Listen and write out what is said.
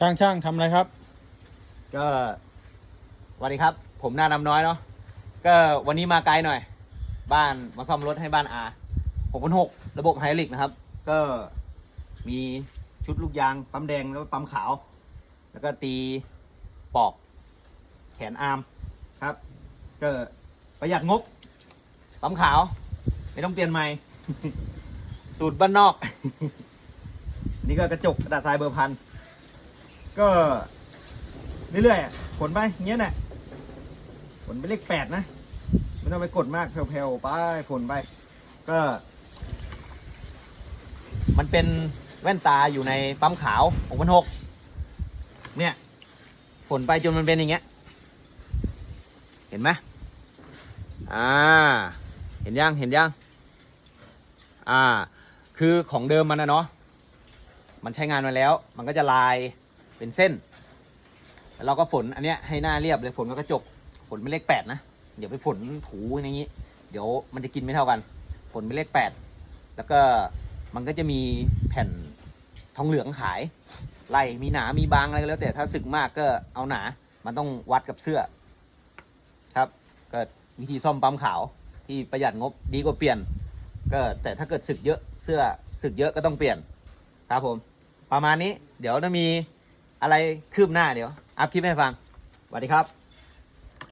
ช่างช่างทำอะไรครับ ก็สวัสดีครับ ผมหน้านำน้อยเนาะก็วันนี้มาไกลหน่อย บ้านมาซ่อมรถให้บ้านอาหกพันหกระบบไฮดรอลิกนะครับ ก็มีชุดลูกยางปั๊มแดงแล้วก็ปั๊มขาว แล้วก็ตีปอก แขนอาร์มครับ ก็ประหยัดงบ ปั๊มขาว ไม่ต้องเปลี่ยนใหม่ สูตรบ้านนอก นี่ก็กระจกกระดาษทรายเบอร์พัน ก็เรื่อยๆผลไปเงี้ยน่ะผลไปเลขแปดนะ ไม่ต้องไปกดมากแผ่วๆไปผลไป ก็ มันเป็นแว่นตาอยู่ในปั๊มขาวของพันหกเนี่ย ฝนไปจนมันเป็นอย่างเงี้ย เห็นไหมอ่า เห็นยัง เห็นยัง อ่า คือของเดิมมันนะเนาะ มันใช้งานมาแล้ว มันก็จะลาย เป็นเส้น แล้วเราก็ฝนอันเนี้ยให้หน้าเรียบเลยฝนกับกระจก ฝนเป็นเลขแปดนะเดี๋ยวไปฝนถูอย่างนี้ เดี๋ยวมันจะกินไม่เท่ากัน ฝนเป็นเลขแปดแล้วก็มันก็จะมีแผ่นทองเหลืองขายไล่มีหนา มีบางอะไรก็แล้ว แต่ถ้าสึกมากก็เอาหนา มันต้องวัดกับเสื้อ ครับก็วิธีซ่อมปั๊มขาวที่ประหยัดงบดีกว่าเปลี่ยน ก็แต่ถ้าเกิดสึกเยอะเสื้อสึกเยอะก็ต้องเปลี่ยน ครับผม ประมาณนี้ เดี๋ยวจะมี อะไรคืบหน้าเดี๋ยว อัพคลิปให้ฟังสวัสดีครับ